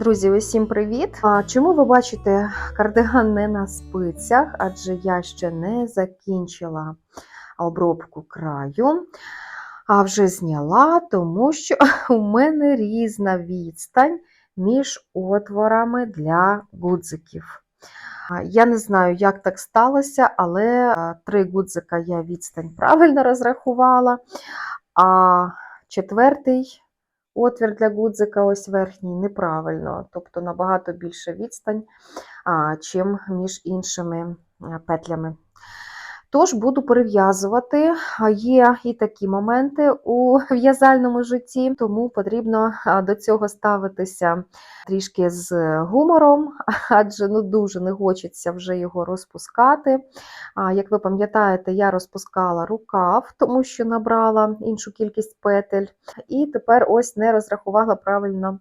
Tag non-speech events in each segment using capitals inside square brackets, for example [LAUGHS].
Друзі, усім привіт! Чому ви бачите кардиган не на спицях? Адже я ще не закінчила обробку краю, а вже зняла, тому що [LAUGHS] у мене різна відстань між отворами для гудзиків. Я не знаю, як так сталося, але три гудзика я відстань правильно розрахувала, а четвертий отвір для гудзика, ось верхній, неправильно, тобто набагато більша відстань, а, чим між іншими петлями. Тож буду перев'язувати. Є і такі моменти у [LAUGHS] в'язальному житті, тому потрібно до цього ставитися трішки з гумором, [LAUGHS] адже ну дуже не хочеться вже його розпускати. Як ви пам'ятаєте, я розпускала рукав, тому що набрала іншу кількість петель, і тепер ось не розрахувала правильно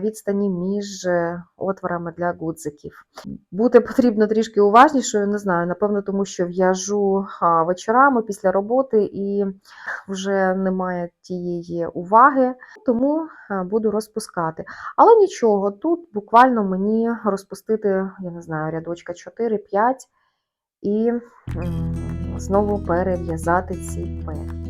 відстані між е, отворами для гудзиків. Бути потрібно трішки уважнішою, не знаю, напевно, тому що в'яжу а, вечорами після роботи і вже немає тієї уваги, тому буду розпускати. Але нічого, тут буквально мені розпустити, я не знаю, рядочка 4-5 і знову перев'язати ці петлі.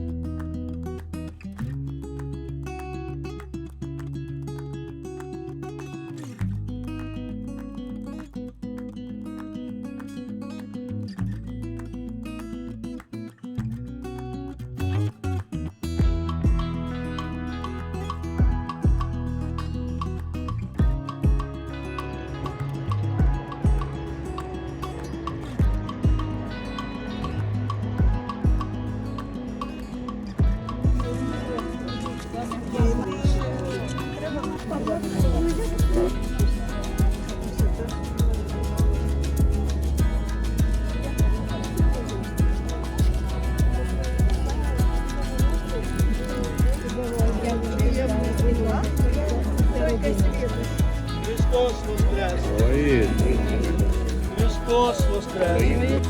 Христос воскрес!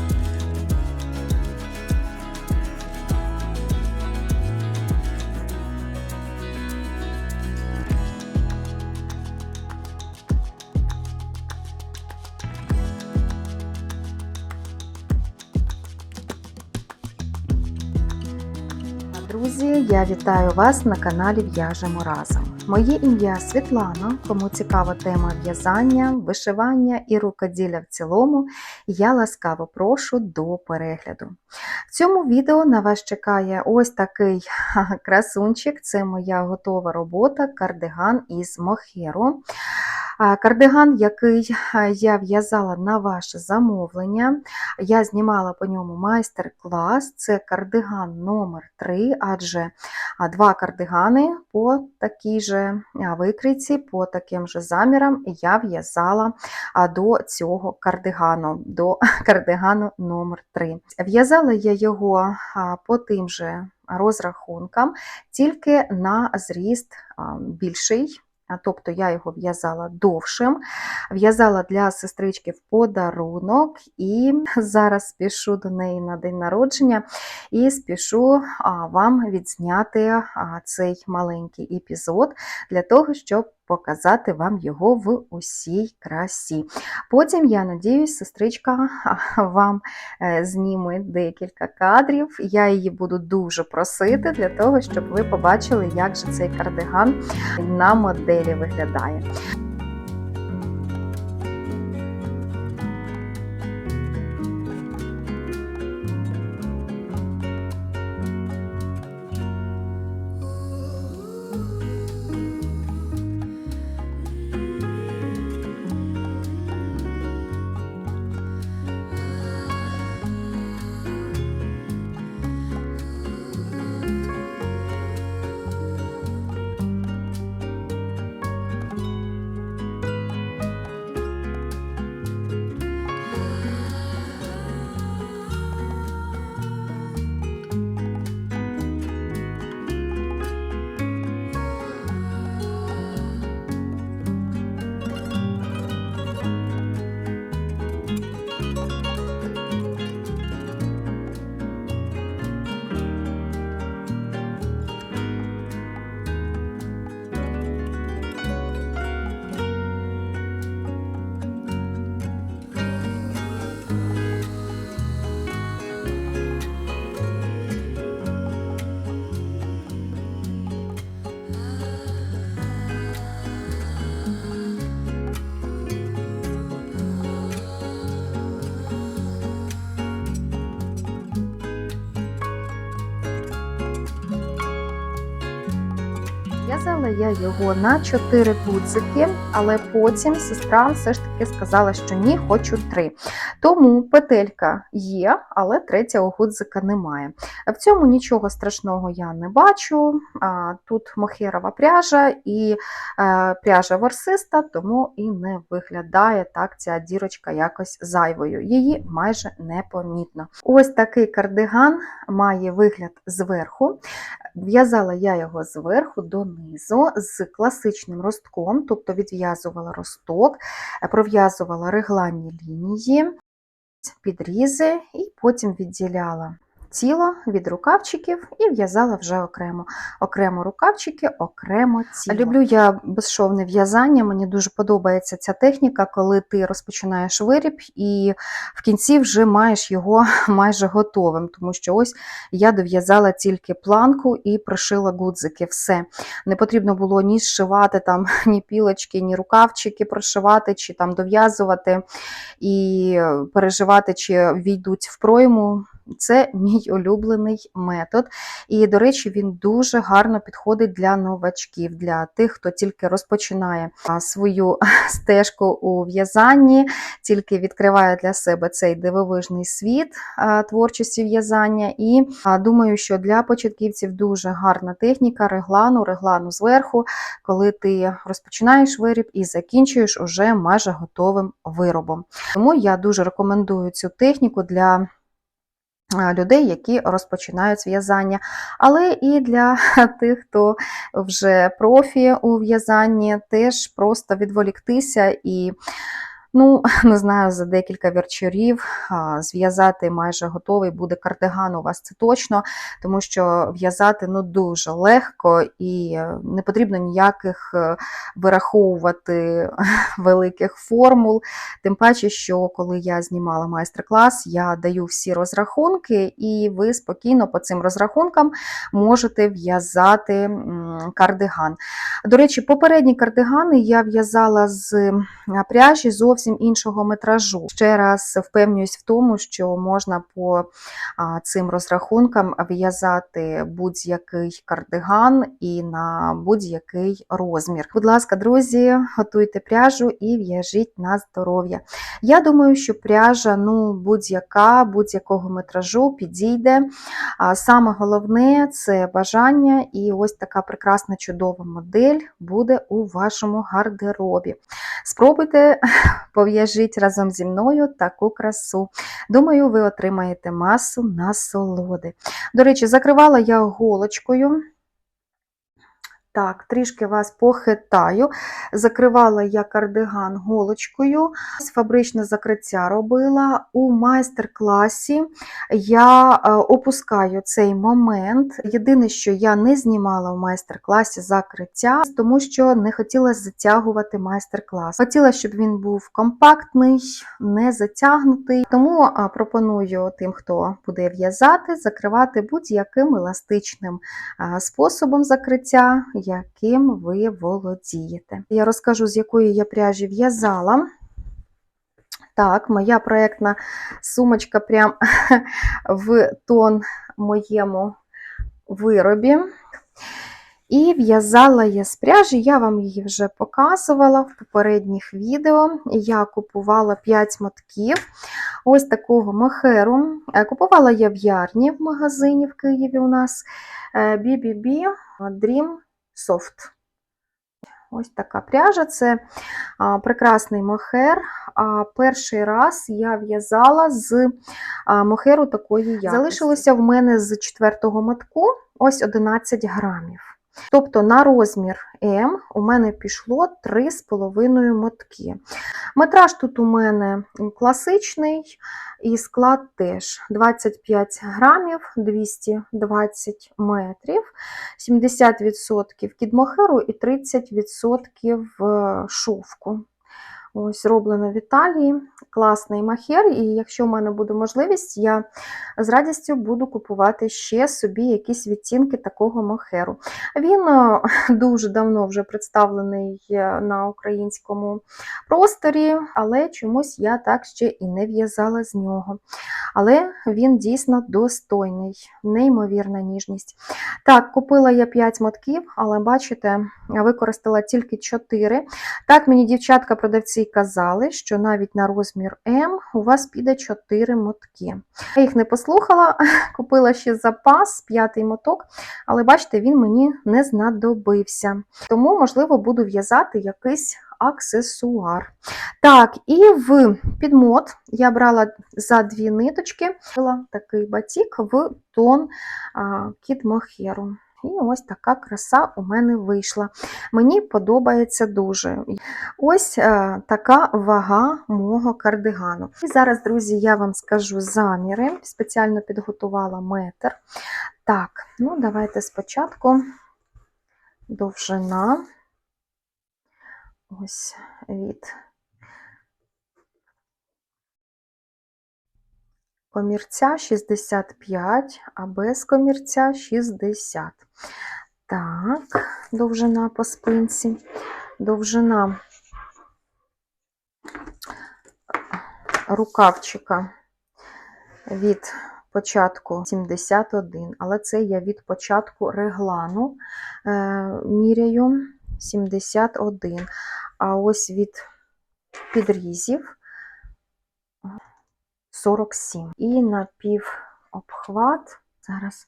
Друзі, я вітаю вас на каналі В'яжемо разом. Моє ім'я Світлана. Кому цікава тема в'язання, вишивання і рукоділля в цілому, я ласкаво прошу до перегляду. В цьому відео на вас чекає ось такий красунчик. Це моя готова робота кардиган із мохеру. Кардиган, який я в'язала на ваше замовлення. Я знімала по ньому майстер-клас. Це кардиган номер 3 адже два кардигани по такій же викрійці, по таким же замірам я в'язала до цього кардигану, до [LAUGHS] кардигану номер 3 В'язала я його по тим же розрахункам, тільки на зріст більший. Тобто я його в'язала довшим, в'язала для сестрички в подарунок, і [LAUGHS] зараз спішу до неї на день народження і спішу вам відзняти цей маленький епізод для того, щоб показати вам його в усій красі. Потім, я надіюсь, сестричка вам е, зніме декілька кадрів. Я її буду дуже просити для того, щоб ви побачили, як же цей кардиган на моделі виглядає. В'язала я його на 4 гудзики, але потім сестра все ж таки сказала, що ні, хочу 3. Тому петелька є, але третього гудзика немає. В цьому нічого страшного я не бачу. Тут мохерова пряжа і е, пряжа ворсиста, тому і не виглядає так ця дірочка якось зайвою. Її майже непомітно. Ось такий кардиган має вигляд зверху. В'язала я його зверху донизу з класичним ростком, тобто відв'язувала росток, пров'язувала регланні лінії, підрізи і потім відділяла тіло від рукавчиків і в'язала вже окремо. Окремо рукавчики, окремо тіло. Люблю я безшовне в'язання, мені дуже подобається ця техніка, коли ти розпочинаєш виріб і в кінці вже маєш його [LAUGHS] майже готовим, тому що ось я дов'язала тільки планку і пришила гудзики. Все. Не потрібно було ні зшивати там [LAUGHS] ні пілочки, ні рукавчики прошивати, чи там дов'язувати і переживати, чи війдуть в пройму. Це мій улюблений метод. І, до речі, він дуже гарно підходить для новачків, для тих, хто тільки розпочинає свою [LAUGHS] стежку у в'язанні, тільки відкриває для себе цей дивовижний світ творчості в'язання. І думаю, що для початківців дуже гарна техніка реглану, реглану зверху, коли ти розпочинаєш виріб і закінчуєш уже майже готовим виробом. Тому я дуже рекомендую цю техніку для людей, які розпочинають в'язання, але і для [LAUGHS] тих, хто вже профі у в'язанні, теж просто відволіктися і. Ну, [LAUGHS] не знаю, за декілька вечорів зв'язати майже готовий буде кардиган у вас це точно, тому що в'язати ну дуже легко і е, не потрібно ніяких е, вираховувати [LAUGHS] великих формул. Тим паче, що коли я знімала майстер-клас, я даю всі розрахунки, і ви спокійно по цим розрахункам можете в'язати кардиган. До речі, попередні кардигани я в'язала з пряжі зовсім іншого метражу. Ще раз впевнююсь в тому, що можна по цим розрахункам в'язати будь-який кардиган і на будь-який розмір. Будь ласка, друзі, готуйте пряжу і в'яжіть на здоров'я. Я думаю, що пряжа ну, будь-яка, будь-якого метражу підійде. Саме головне це бажання, і ось така прекрасна чудова модель буде у вашому гардеробі. Спробуйте пов'яжіть разом зі мною таку красу. Думаю, ви отримаєте масу насолоди. До речі, закривала я голочкою. Так, трішки вас похитаю. Закривала я кардиган голочкою. Фабричне закриття робила. У майстер-класі я е, опускаю цей момент. Єдине, що я не знімала в майстер-класі закриття, тому що не хотіла затягувати майстер-клас. Хотіла, щоб він був компактний, не затягнутий. Тому е, пропоную тим, хто буде в'язати, закривати будь-яким еластичним е, способом закриття яким ви володієте. Я розкажу, з якої я пряжі в'язала. Так, моя проєктна сумочка прям [LAUGHS] в тон моєму виробі. І в'язала я з пряжі, я вам її вже показувала в попередніх відео. Я купувала 5 мотків ось такого мохеру. Е, Купувала я в ярні в магазині в Києві у нас е, BBB Dream Soft. Ось така пряжа це а, прекрасний мохер. А, перший раз я в'язала з а, мохеру такої якості. Залишилося в мене з четвертого матку ось 11 грамів. Тобто на розмір М у мене пішло 3,5 мотки. Метраж тут у мене класичний і склад теж 25 грамів, 220 метрів, 70% кідмохеру і 30% шовку. Ось зроблено в Італії. Класний махер, і якщо в мене буде можливість, я з радістю буду купувати ще собі якісь відтінки такого мохеру. Він е, [LAUGHS] дуже давно вже представлений е, на українському просторі, але чомусь я так ще і не в'язала з нього. Але він дійсно достойний, неймовірна ніжність. Так, купила я 5 мотків, але бачите, використала тільки 4. Так, мені дівчатка-продавці казали, що навіть на розмір М у вас піде 4 мотки. Я їх не послухала, [LAUGHS] купила ще запас, п'ятий моток, але бачите, він мені не знадобився. Тому, можливо, буду в'язати якийсь аксесуар. Так, і в підмот я брала за дві ниточки, такий батік в тон кіт мохеру. І ось така краса у мене вийшла. Мені подобається дуже. Ось е, така вага мого кардигану. І зараз, друзі, я вам скажу заміри. Спеціально підготувала метр. Так, ну давайте спочатку довжина. Ось від комірця 65, а без комірця 60. Так, довжина по спинці. Довжина рукавчика від початку 71, але це я від початку реглану е, міряю 71. А ось від підрізів 47. І напів обхват. Зараз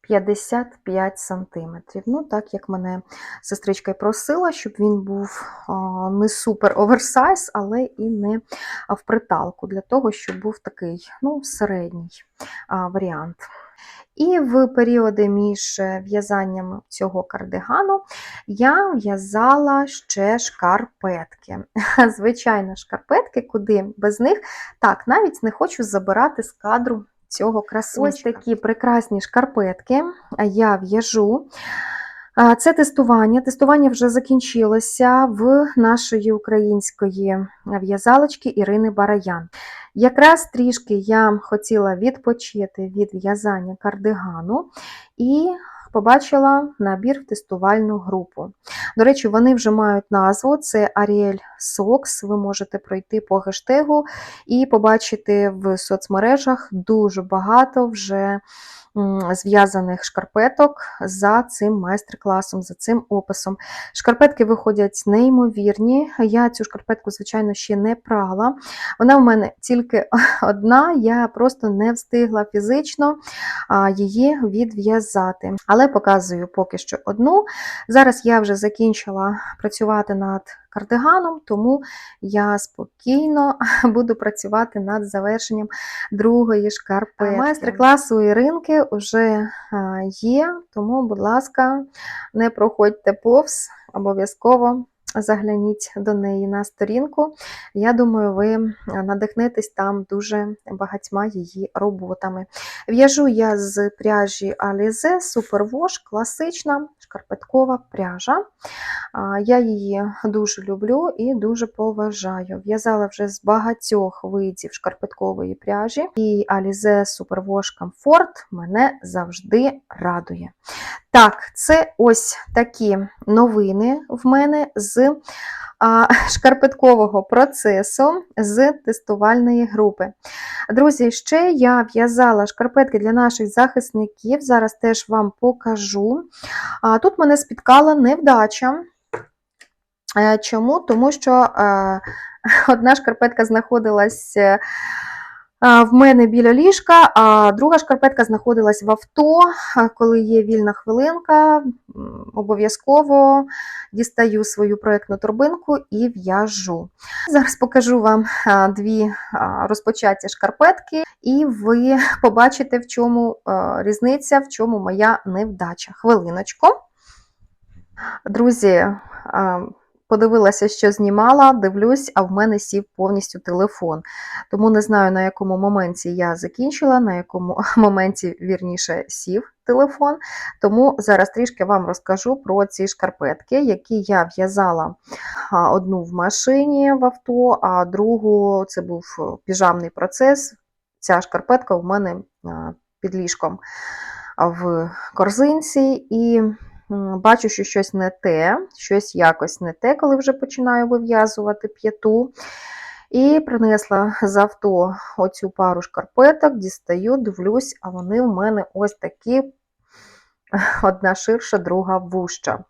55 сантиметрів. Ну, так як мене сестричка й просила, щоб він був не супер оверсайз, але і не в приталку, для того, щоб був такий ну, середній варіант. І в періоди між в'язанням цього кардигану я в'язала ще шкарпетки. [LAUGHS] Звичайно, шкарпетки, куди без них. Так, навіть не хочу забирати з кадру цього красунчика. Ось такі прекрасні шкарпетки я в'яжу. Це тестування. Тестування вже закінчилося в нашої української в'язалочки Ірини Бараян. Якраз трішки я хотіла відпочити від в'язання кардигану і побачила набір в тестувальну групу. До речі, вони вже мають назву: це Ariel Socks. Ви можете пройти по гештегу і побачити в соцмережах дуже багато вже зв'язаних шкарпеток за цим майстер-класом, за цим описом. Шкарпетки виходять неймовірні. Я цю шкарпетку, звичайно, ще не прала. Вона в мене тільки [LAUGHS] одна, я просто не встигла фізично її відв'язати. Але показую поки що одну. Зараз я вже закінчила працювати над кардиганом, тому я спокійно [LAUGHS] буду працювати над завершенням другої шкарпетки. Майстер-класу Іринки вже є, тому, будь ласка, не проходьте повз, обов'язково загляніть до неї на сторінку. Я думаю, ви надихнетесь там дуже багатьма її роботами. В'яжу я з пряжі Alize Superwash, класична шкарпеткова пряжа. Я її дуже люблю і дуже поважаю. В'язала вже з багатьох видів шкарпеткової пряжі, і Alize Superwash Comfort мене завжди радує. Так, це ось такі новини в мене з [LAUGHS] шкарпеткового процесу з тестувальної групи. Друзі, ще я в'язала шкарпетки для наших захисників, зараз теж вам покажу. Тут мене спіткала невдача. Е, Чому? Тому що е, [LAUGHS] одна шкарпетка знаходилась е, в мене біля ліжка, а друга шкарпетка знаходилась в авто. Коли є вільна хвилинка, обов'язково дістаю свою проєктну торбинку і в'яжу. Зараз покажу вам дві а, розпочаті шкарпетки, і ви побачите, в чому різниця, в чому моя невдача. Хвилиночку. Друзі, подивилася, що знімала, дивлюсь, а в мене сів повністю телефон. Тому не знаю, на якому моменті я закінчила, на якому [LAUGHS] моменті вірніше сів телефон. Тому зараз трішки вам розкажу про ці шкарпетки, які я в'язала одну в машині в авто, а другу це був піжамний процес. Ця шкарпетка в мене під ліжком в корзинці, і бачу, що щось не те, щось якось не те, коли вже починаю вив'язувати п'яту. І принесла з авто оцю пару шкарпеток, дістаю, дивлюсь, а вони в мене ось такі. [LAUGHS] Одна ширша, друга вужча.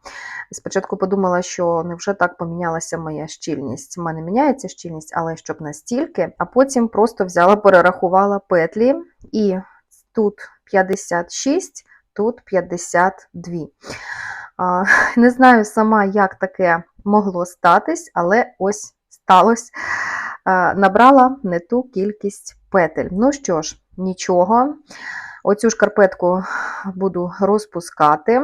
Спочатку подумала, що невже так помінялася моя щільність. У мене міняється щільність, але щоб настільки, а потім просто взяла, перерахувала петлі, і тут 56, тут 52. [LAUGHS] Не знаю сама, як таке могло статись, але ось сталося. Набрала не ту кількість петель. Ну що ж, нічого. Оцю шкарпетку буду розпускати.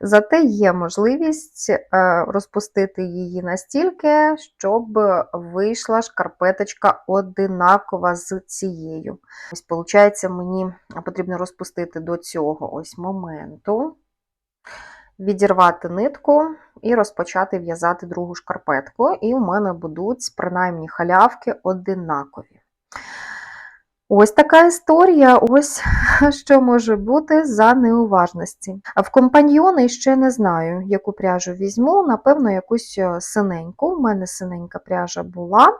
Зате є можливість е, розпустити її настільки, щоб вийшла шкарпеточка одинакова з цією. Ось, виходить, мені потрібно розпустити до цього ось моменту, відірвати нитку і розпочати в'язати другу шкарпетку. І в мене будуть принаймні халявки одинакові. Ось така історія, ось [LAUGHS] що може бути за неуважності. А в компаньйони ще не знаю, яку пряжу візьму, напевно, якусь е, синеньку. У мене синенька пряжа була.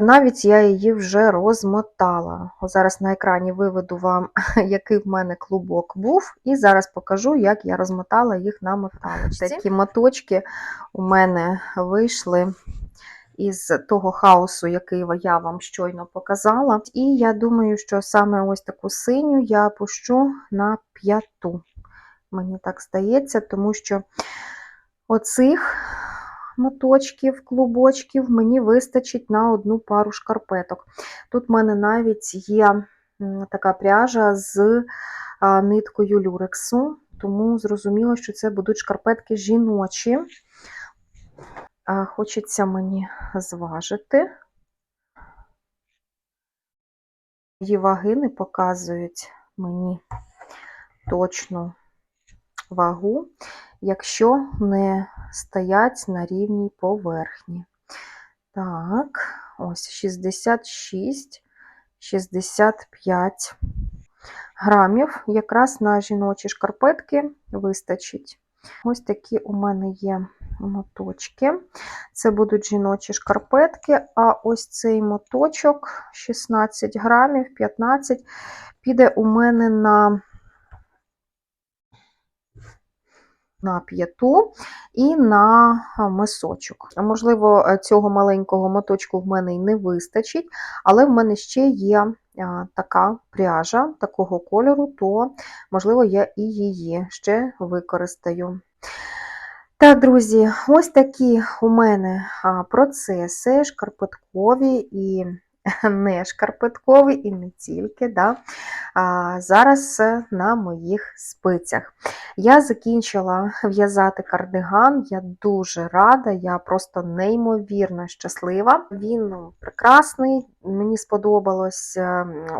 Навіть я її вже розмотала. Зараз на екрані виведу вам, [LAUGHS] який в мене клубок був, і зараз покажу, як я розмотала їх на моталочці. Такі моточки у мене вийшли із того хаосу, який я вам щойно показала. І я думаю, що саме ось таку синю я пущу на п'яту. Мені так здається, тому що оцих моточків, клубочків мені вистачить на одну пару шкарпеток. Тут в мене навіть є така пряжа з ниткою люрексу, тому зрозуміло, що це будуть шкарпетки жіночі. Хочеться мені зважити. Її ваги не показують мені точну вагу, якщо не стоять на рівній поверхні. Так, ось 66, 65 грамів. Якраз на жіночі шкарпетки вистачить. Ось такі у мене є моточки. Це будуть жіночі шкарпетки, а ось цей моточок 16 грамів, 15 піде у мене на на п'яту і на мисочок. Можливо, цього маленького моточку в мене й не вистачить, але в мене ще є така пряжа такого кольору, то, можливо, я і її ще використаю. Так, друзі, ось такі у мене процеси шкарпеткові і [LAUGHS] не шкарпеткові, і не тільки. Да? А, Зараз на моїх спицях. Я закінчила в'язати кардиган, я дуже рада, я просто неймовірно щаслива. Він прекрасний, мені сподобалось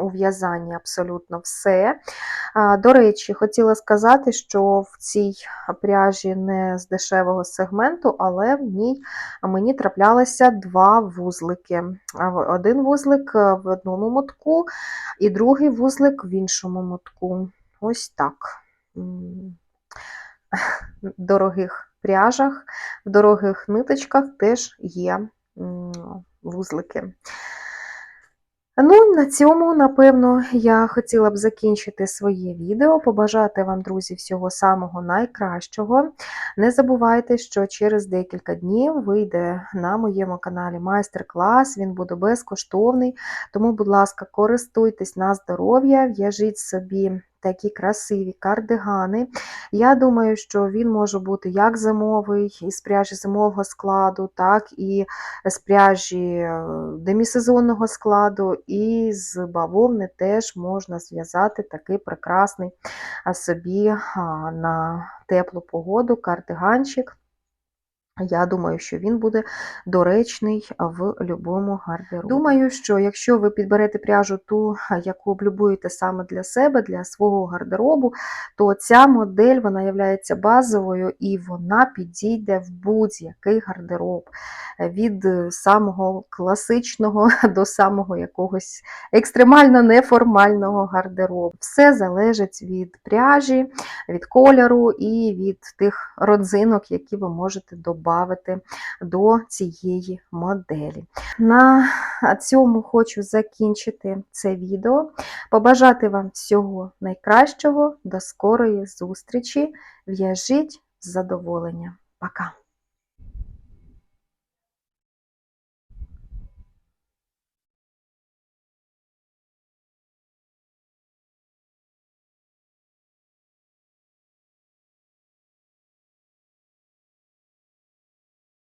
у в'язанні абсолютно все. До речі, хотіла сказати, що в цій пряжі не з дешевого сегменту, але в ній мені траплялися два вузлики. Один вузлик в одному мотку, і другий вузлик в іншому мотку. Ось так. В дорогих пряжах, в дорогих ниточках теж є вузлики. Ну, на цьому, напевно, я хотіла б закінчити своє відео, побажати вам, друзі, всього самого найкращого. Не забувайте, що через декілька днів вийде на моєму каналі майстер-клас, він буде безкоштовний. Тому, будь ласка, користуйтесь на здоров'я, в'яжіть собі такі красиві кардигани. Я думаю, що він може бути як зимовий, із пряжі зимового складу, так і з пряжі е, демісезонного складу, і з бавовни теж можна зв'язати такий прекрасний собі на теплу погоду кардиганчик. Я думаю, що він буде доречний в будь-якому гардеробі. Думаю, що якщо ви підберете пряжу ту, яку облюбуєте саме для себе, для свого гардеробу, то ця модель вона є базовою і вона підійде в будь-який гардероб від самого класичного [LAUGHS] до самого якогось екстремально неформального гардеробу. Все залежить від пряжі, від кольору і від тих родзинок, які ви можете додати до цієї моделі. На цьому хочу закінчити це відео. Побажати вам всього найкращого, до скорої зустрічі. В'яжіть з задоволенням. Пока!